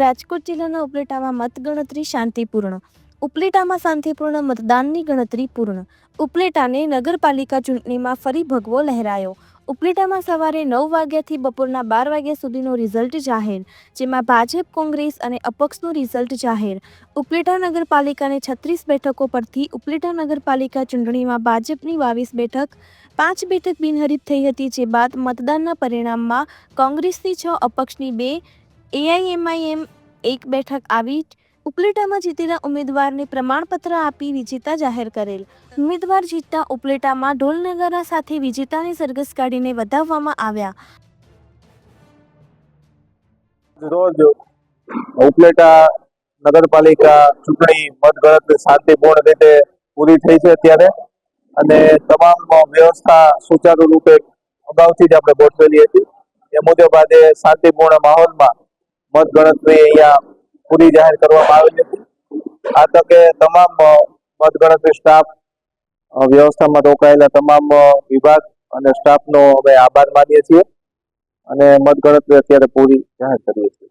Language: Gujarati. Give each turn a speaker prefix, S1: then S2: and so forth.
S1: રાજકોટ જિલ્લાના ઉપલેટામાં મતગણતરી શાંતિપૂર્ણ. ઉપલેટામાં શાંતિપૂર્ણ મતદાનની ગણતરી પૂર્ણ. ઉપલેટાને નગરપાલિકા ચૂંટણીમાં ફરી ભગવો લહેરાયો. ઉપલેટામાં સવારે નવ વાગ્યાથી બપોરના બાર વાગ્યા સુધીનો રિઝલ્ટ જાહેર, જેમાં ભાજપ, કોંગ્રેસ અને અપક્ષનું રિઝલ્ટ જાહેર. ઉપલેટા નગરપાલિકાને છત્રીસ બેઠકો પરથી ઉપલેટા નગરપાલિકા ચૂંટણીમાં ભાજપની બાવીસ બેઠક, પાંચ બેઠક બિનહરીફ થઈ હતી, જે બાદ મતદાનના પરિણામમાં કોંગ્રેસની છ, અપક્ષની બે, એઆઈએમઆઈએમ એક બેઠક આવી ઉપલેટામાં જીતેલા ઉમેદવારને પ્રમાણપત્ર આપી વિજેતા જાહેર કરેલ. ઉમેદવાર જીતતા ઉપલેટામાં ઢોલ સાથે વિજેતાની સરઘસ કાઢીને વધાવવામાં આવ્યા.
S2: રોજ ઉપલેટા નગરપાલિકા ચૂંટણી મતગણતરી શાંતિપૂર્ણ રીતે પૂરી થઈ છે અત્યારે અને તમામ વ્યવસ્થા સુચારુ રૂપે અગાઉથી જ આપણે ગોઠવેલી હતી. એ મુજબ આજે શાંતિપૂર્ણ માહોલમાં મતગણતરી અહીંયા પૂરી જાહેર કરવામાં આવેલી હતી. આ તકે તમામ મતગણતરી સ્ટાફ વ્યવસ્થામાં રોકાયેલા તમામ વિભાગ અને સ્ટાફનો અમે આભાર માનીએ છીએ અને મતગણતરી અત્યારે પૂરી જાહેર કરીએ છીએ.